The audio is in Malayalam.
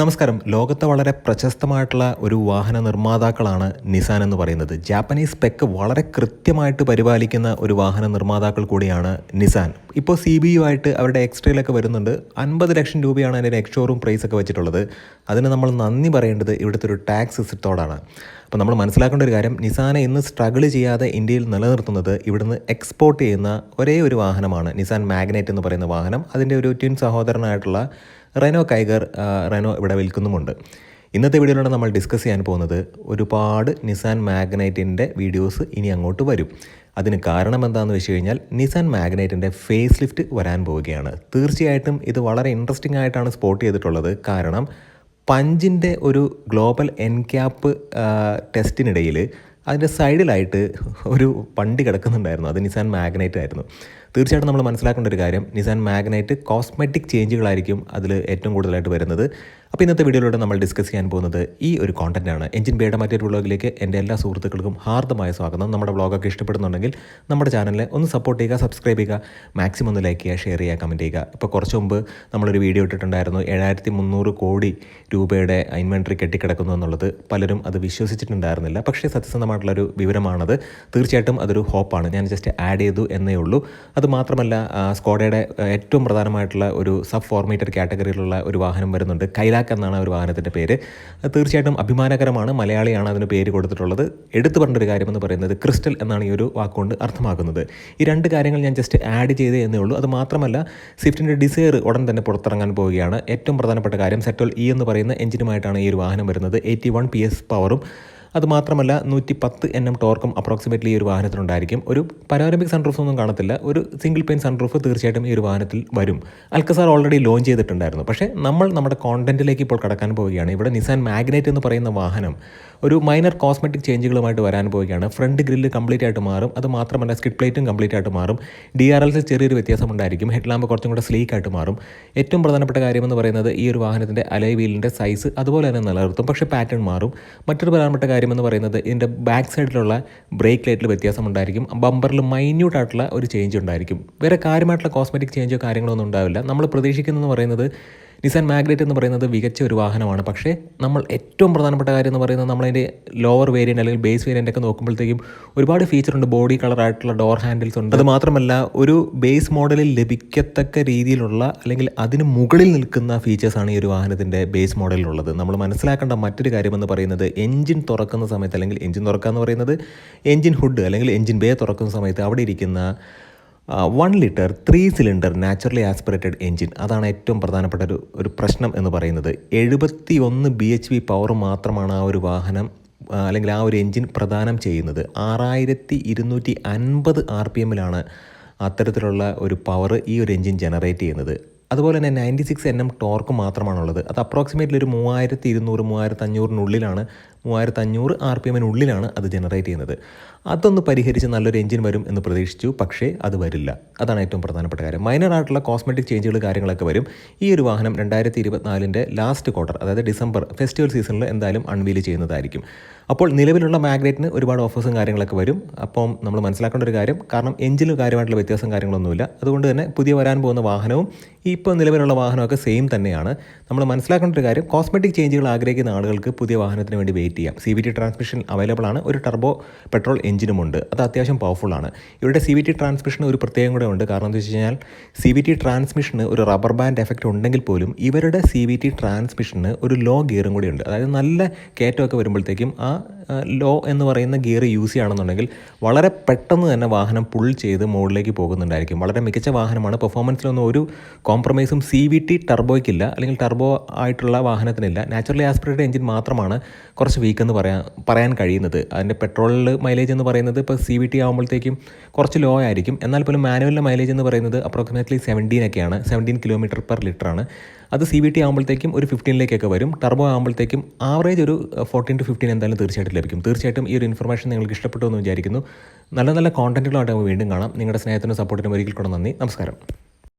നമസ്കാരം. ലോകത്തെ വളരെ പ്രശസ്തമായിട്ടുള്ള ഒരു വാഹന നിർമ്മാതാക്കളാണ് നിസാൻ എന്ന് പറയുന്നത്. ജാപ്പനീസ് പെക്ക് വളരെ കൃത്യമായിട്ട് പരിപാലിക്കുന്ന ഒരു വാഹന നിർമ്മാതാക്കൾ കൂടിയാണ് നിസാൻ. ഇപ്പോൾ സി ബി യു ആയിട്ട് അവരുടെ എക്സ്ട്രയിലൊക്കെ വരുന്നുണ്ട്. അൻപത് ലക്ഷം രൂപയാണ് അതിന്റെ എക്സ്ഷോറൂം പ്രൈസ് ഒക്കെ വെച്ചിട്ടുള്ളത്. അതിന് നമ്മൾ നന്ദി പറയേണ്ടത് ഇവിടുത്തെ ഒരു ടാക്സ് സിസ്റ്റത്തോടാണ്. അപ്പോൾ നമ്മൾ മനസ്സിലാക്കേണ്ട ഒരു കാര്യം നിസാന ഇന്ന് സ്ട്രഗിൾ ചെയ്യാതെ ഇന്ത്യയിൽ നിലനിർത്തുന്നത് ഇവിടുന്ന് എക്സ്പോർട്ട് ചെയ്യുന്ന ഒരേ ഒരു വാഹനമാണ്. നിസാൻ മാഗ്നേറ്റ് എന്ന് പറയുന്ന വാഹനം. അതിന്റെ ഒരു ട്വിൻ സഹോദരനായിട്ടുള്ള റെനോ കൈഗർ റെനോ ഇവിടെ വിൽക്കുന്നുമുണ്ട്. ഇന്നത്തെ വീഡിയോയിലൂടെ നമ്മൾ ഡിസ്കസ് ചെയ്യാൻ പോകുന്നത് ഒരുപാട് നിസാൻ മാഗ്നൈറ്റിന്റെ വീഡിയോസ് ഇനി അങ്ങോട്ട് വരും. അതിന് കാരണം എന്താണെന്ന് വെച്ച് കഴിഞ്ഞാൽ നിസാൻ മാഗ്നൈറ്റിന്റെ ഫേസ് ലിഫ്റ്റ് വരാൻ പോവുകയാണ്. തീർച്ചയായിട്ടും ഇത് വളരെ ഇൻട്രസ്റ്റിംഗ് ആയിട്ടാണ് സ്പോട്ട് ചെയ്തിട്ടുള്ളത്. കാരണം പഞ്ചിന്റെ ഒരു ഗ്ലോബൽ എൻക്യാപ്പ് ടെസ്റ്റിനിടയിൽ അതിന്റെ സൈഡിലായിട്ട് ഒരു വണ്ടി കിടക്കുന്നുണ്ടായിരുന്നു. അത് നിസാൻ മാഗ്നൈറ്റ് ആയിരുന്നു. തീർച്ചയായിട്ടും നമ്മൾ മനസ്സിലാക്കേണ്ട ഒരു കാര്യം നിസാൻ മാഗ്നൈറ്റ് കോസ്മെറ്റിക് ചേഞ്ചുകളായിരിക്കും അതിൽ ഏറ്റവും കൂടുതലായിട്ട് വരുന്നത്. അപ്പോൾ ഇന്നത്തെ വീഡിയോയിലൂടെ നമ്മൾ ഡിസ്കസ് ചെയ്യാൻ പോകുന്നത് ഈ ഒരു കോണ്ടന്റാണ് എഞ്ചിൻ ബേഡ മറ്റൊരു വ്ളോഗിലേക്ക് എന്റെ എല്ലാ സുഹൃത്തുക്കൾക്കും ഹാർദമായ സ്വാഗതം. നമ്മുടെ വ്ളോഗൊക്കെ ഇഷ്ടപ്പെടുന്നുണ്ടെങ്കിൽ നമ്മുടെ ചാനലിനെ ഒന്ന് സപ്പോർട്ട് ചെയ്യുക സബ്സ്ക്രൈബ് ചെയ്യുക മാക്സിമം ഒന്ന് ലൈക്ക് ചെയ്യുക ഷെയർ ചെയ്യുക കമന്റ് ചെയ്യുക. ഇപ്പോൾ കുറച്ച് മുമ്പ് നമ്മളൊരു വീഡിയോ ഇട്ടിട്ടുണ്ടായിരുന്നു ഏഴായിരത്തി മുന്നൂറ് കോടി രൂപയുടെ ഇൻവെൻട്രി കെട്ടിക്കിടക്കുന്നു എന്നുള്ളത് പലരും അത് വിശ്വസിച്ചിട്ടുണ്ടായിരുന്നില്ല. പക്ഷേ സത്യസന്ധമായിട്ടുള്ളൊരു വിവരമാണത്. തീർച്ചയായിട്ടും അതൊരു ഹോപ്പാണ് ഞാൻ ജസ്റ്റ് ആഡ് ചെയ്തു എന്നേ ഉള്ളൂ. അത് മാത്രമല്ല സ്കോഡയുടെ ഏറ്റവും പ്രധാനമായിട്ടുള്ള ഒരു സബ് ഫോർമേറ്റഡ് കാറ്റഗറിയിലുള്ള ഒരു വാഹനം വരുന്നുണ്ട്. കൈലാക്ക് എന്നാണ് ആ ഒരു വാഹനത്തിന്റെ പേര്. തീർച്ചയായിട്ടും അഭിമാനകരമാണ്. മലയാളിയാണ് അതിന് പേര് കൊടുത്തിട്ടുള്ളത്. എടുത്തു പറഞ്ഞൊരു കാര്യമെന്ന് പറയുന്നത് ക്രിസ്റ്റൽ എന്നാണ് ഈ ഒരു വാക്കുകൊണ്ട് അർത്ഥമാക്കുന്നത്. ഈ രണ്ട് കാര്യങ്ങൾ ഞാൻ ജസ്റ്റ് ആഡ് ചെയ്തേ എന്നേ ഉള്ളൂ. അത് മാത്രമല്ല സ്വിഫ്റ്റിന്റെ ഡിസൈർ ഉടൻ തന്നെ പുറത്തിറങ്ങാൻ പോവുകയാണ്. ഏറ്റവും പ്രധാനപ്പെട്ട കാര്യം സെറ്റോൾ ഇ എന്ന് പറയുന്ന എഞ്ചിനുമായിട്ടാണ് ഈ ഒരു വാഹനം വരുന്നത്. എയ്റ്റി വൺ പി എസ് പവറും അത് മാത്രമല്ല നൂറ്റി പത്ത് എൻ എം ടോർക്കും അപ്രോക്സിമേറ്റ്ലി ഈ ഒരു വാഹനത്തിനുണ്ടായിരിക്കും ഒരു പരാരംഭിക് സൺറൂഫ് ഒന്നും കാണത്തില്ല. ഒരു സിംഗിൾ പെയിൻ സൺറൂഫ് തീർച്ചയായിട്ടും ഈ ഒരു വാഹനത്തിൽ വരും. അൽക്കസാർ ഓൾറെഡി ലോഞ്ച് ചെയ്തിട്ടുണ്ടായിരുന്നു. പക്ഷേ നമ്മൾ നമ്മുടെ കോണ്ടന്റിലേക്ക് ഇപ്പോൾ കടക്കാൻ പോവുകയാണ്. ഇവിടെ നിസാൻ മാഗ്നേറ്റ് എന്ന് പറയുന്ന വാഹനം ഒരു മൈനർ കോസ്മെറ്റിക് ചേഞ്ചുകളുമായിട്ട് വരാൻ പോവുകയാണ്. ഫ്രണ്ട് ഗ്രില്ല് കംപ്ലീറ്റ് ആയിട്ട് മാറും. അത് മാത്രമല്ല സ്കിഡ് പ്ലേറ്റും കംപ്ലീറ്റ് ആയിട്ട് മാറും. ഡി ആർ എൽസിൽ ചെറിയൊരു വ്യത്യാസം ഉണ്ടായിരിക്കും ഹെഡ് ലാമ്പ് കുറച്ചും കൂടെ സ്ലീക്ക് ആയിട്ട് മാറും. ഏറ്റവും പ്രധാനപ്പെട്ട കാര്യമെന്ന് പറയുന്നത് ഈ ഒരു വാഹനത്തിന്റെ അലൈ വീലിന്റെ സൈസ് അതുപോലെ തന്നെ നിലനിർത്തും. പക്ഷേ പാറ്റേൺ മാറും. മറ്റൊരു പ്രധാനപ്പെട്ട കാര്യമെന്ന് പറയുന്നത് ഇതിന്റെ ബാക്ക് സൈഡിലുള്ള ബ്രേക്ക് ലൈറ്റിൽ വ്യത്യാസം ഉണ്ടായിരിക്കും. ബമ്പറിൽ മൈന്യൂട്ട് ആയിട്ടുള്ള ഒരു ചേഞ്ച് ഉണ്ടായിരിക്കും. വേറെ കാര്യമായിട്ടുള്ള കോസ്മെറ്റിക് ചേഞ്ചോ കാര്യങ്ങളോ ഒന്നും ഉണ്ടാവില്ല. നമ്മൾ പ്രതീക്ഷിക്കുന്നതെന്ന് പറയുന്നത് നിസാൻ മാഗ്രേറ്റ് എന്ന് പറയുന്നത് മികച്ച ഒരു വാഹനമാണ്. പക്ഷേ നമ്മൾ ഏറ്റവും പ്രധാനപ്പെട്ട കാര്യം എന്ന് പറയുന്നത് നമ്മളതിന്റെ ലോവർ വേരിയന്റ് അല്ലെങ്കിൽ ബേസ് വേരിയന്റ് ഒക്കെ നോക്കുമ്പോഴത്തേക്കും ഒരുപാട് ഫീച്ചർ ഉണ്ട്. ബോഡി കളറായിട്ടുള്ള ഡോർ ഹാൻഡിൽസ് ഉണ്ട്. അത് മാത്രമല്ല ഒരു ബേസ് മോഡലിൽ ലഭിക്കത്തക്ക രീതിയിലുള്ള അല്ലെങ്കിൽ അതിന് മുകളിൽ നിൽക്കുന്ന ഫീച്ചേഴ്സാണ് ഈ ഒരു വാഹനത്തിന്റെ ബേസ് മോഡലിലുള്ളത് നമ്മൾ മനസ്സിലാക്കേണ്ട മറ്റൊരു കാര്യമെന്ന് പറയുന്നത് എഞ്ചിൻ തുറക്കുന്ന സമയത്ത് അല്ലെങ്കിൽ എഞ്ചിൻ തുറക്കുക എന്ന് പറയുന്നത് എഞ്ചിൻ ഹുഡ് അല്ലെങ്കിൽ എഞ്ചിൻ ബേ തുറക്കുന്ന സമയത്ത് അവിടെ ഇരിക്കുന്ന one litre three cylinder naturally aspirated engine അതാണ് ഏറ്റവും പ്രധാനപ്പെട്ട ഒരു ഒരു പ്രശ്നം എന്ന് പറയുന്നത്. എഴുപത്തി ഒന്ന് ബി എച്ച് പി പവർ മാത്രമാണ് ആ ഒരു വാഹനം അല്ലെങ്കിൽ ആ ഒരു എഞ്ചിൻ പ്രദാനം ചെയ്യുന്നത്. ആറായിരത്തി ഇരുന്നൂറ്റി അൻപത് ആർ പി എമ്മിലാണ് അത്തരത്തിലുള്ള ഒരു പവർ ഈ ഒരു എഞ്ചിൻ ജനറേറ്റ് ചെയ്യുന്നത്. അതുപോലെ തന്നെ ninety six N M torque മാത്രമാണുള്ളത്. അത് അപ്രോക്സിമേറ്റ്ലി ഒരു മൂവായിരത്തി ഇരുന്നൂറ് മൂവായിരത്തി അഞ്ഞൂറിനുള്ളിലാണ് മൂവായിരത്തി അഞ്ഞൂറ് ആർ പി എമ്മിനുള്ളിലാണ് അത് ജനറേറ്റ് ചെയ്യുന്നത്. അതൊന്ന് പരിഹരിച്ച് നല്ലൊരു എഞ്ചിൻ വരും എന്ന് പ്രതീക്ഷിച്ചു പക്ഷേ അത് വരില്ല. അതാണ് ഏറ്റവും പ്രധാനപ്പെട്ട കാര്യം. മൈനർ ആയിട്ടുള്ള കോസ്മെറ്റിക് ചേഞ്ചുകൾ കാര്യങ്ങളൊക്കെ വരും. ഈ ഒരു വാഹനം രണ്ടായിരത്തി ഇരുപത്തിനാലിന്റെ ലാസ്റ്റ് ക്വാർട്ടർ അതായത് ഡിസംബർ ഫെസ്റ്റിവൽ സീസണിൽ എന്തായാലും അൺവീൽ ചെയ്യുന്നതായിരിക്കും. അപ്പോൾ നിലവിലുള്ള മാഗ്നറ്റിന് ഒരുപാട് ഓഫേഴ്സും കാര്യങ്ങളൊക്കെ വരും. അപ്പം നമ്മൾ മനസ്സിലാക്കേണ്ട ഒരു കാര്യം കാരണം എഞ്ചിന് കാര്യമായിട്ടുള്ള വ്യത്യാസം കാര്യങ്ങളൊന്നുമില്ല. അതുകൊണ്ട് തന്നെ പുതിയ വരാൻ പോകുന്ന വാഹനവും ഇപ്പോൾ നിലവിലുള്ള വാഹനമൊക്കെ സെയിം തന്നെയാണ്. നമ്മൾ മനസ്സിലാക്കേണ്ട ഒരു കാര്യം കോസ്മെറ്റിക് ചേഞ്ചുകൾ ആഗ്രഹിക്കുന്ന ആളുകൾക്ക് പുതിയ വാഹനത്തിന് വേണ്ടി വെയിറ്റ് ചെയ്യാം. C V T transmission available ആണ്. ഒരു ടർബോ പെട്രോൾ എഞ്ചിനുമുണ്ട് അത് അത്യാവശ്യം പവർഫുൾ ആണ്. ഇവരുടെ സി വി ടി ട്രാൻസ്മിഷന് ഒരു പ്രത്യേകം കൂടെ ഉണ്ട്. കാരണം എന്താ വെച്ച് കഴിഞ്ഞാൽ സി വി ടി ട്രാൻസ്മിഷന് ഒരു റബ്ബർ ബാൻഡ് എഫക്റ്റ് ഉണ്ടെങ്കിൽ പോലും ഇവരുടെ സി വി ടി ട്രാൻസ്മിഷന് ഒരു ലോ ഗിയറും കൂടി ഉണ്ട് അതായത് നല്ല കയറ്റമൊക്കെ വരുമ്പോഴത്തേക്കും ആ ലോ എന്ന് പറയുന്ന ഗിയർ യൂസ് ചെയ്യുകയാണെന്നുണ്ടെങ്കിൽ വളരെ പെട്ടെന്ന് തന്നെ വാഹനം പുൾ ചെയ്ത് മുകളിലേക്ക് പോകുന്നുണ്ടായിരിക്കും. വളരെ മികച്ച വാഹനമാണ്. പെർഫോമൻസിലൊന്നും ഒരു കോംപ്രമൈസും സി വി ടി ടർബോയ്ക്കില്ല അല്ലെങ്കിൽ ടർബോ ആയിട്ടുള്ള വാഹനത്തിനില്ല. നാച്ചുറലി ആസ്പിറേറ്റഡ് എഞ്ചിൻ മാത്രമാണ്. കുറച്ച് വീക്ക് എന്ന് പറയാൻ പറയാൻ കഴിയുന്നത്. അതിന്റെ പെട്രോളിൽ മൈലേജ് എന്ന് പറയുന്നത് ഇപ്പോൾ സി വി ടി ആകുമ്പോഴത്തേക്കും കുറച്ച് ലോ ആയിരിക്കും. എന്നാൽ പോലും മാനുവലിന്റെ മൈലേജ് എന്ന് പറയുന്നത് അപ്രോക്സിമേറ്റ്ലി സെവന്റീൻ ഒക്കെയാണ്. സെവന്റീൻ കിലോമീറ്റർ പെർ ലിറ്ററാണ് അത് സി വി ടി ആകുമ്പോഴത്തേക്കും ഒരു ഫിഫ്റ്റീനിലേക്കൊക്കെ വരും. ടർബോ ആകുമ്പോഴത്തേക്കും ആവറേജ് ഒരു ഫോർട്ടീൻ ടു ഫിഫ്റ്റീൻ എന്തായാലും തീർച്ചയായിട്ടും ലഭിക്കും. തീർച്ചയായിട്ടും ഈ ഒരു ഇൻഫർമേഷൻ നിങ്ങൾക്ക് ഇഷ്ടപ്പെട്ടു എന്ന് വിചാരിക്കുന്നു. നല്ല നല്ല കോണ്ടന്റുകളായിട്ട് വീണ്ടും കാണാം. നിങ്ങളുടെ സ്നേഹത്തിനും സപ്പോർട്ടിനും ഒരിക്കൽ കൂടെ നന്ദി. നമസ്കാരം.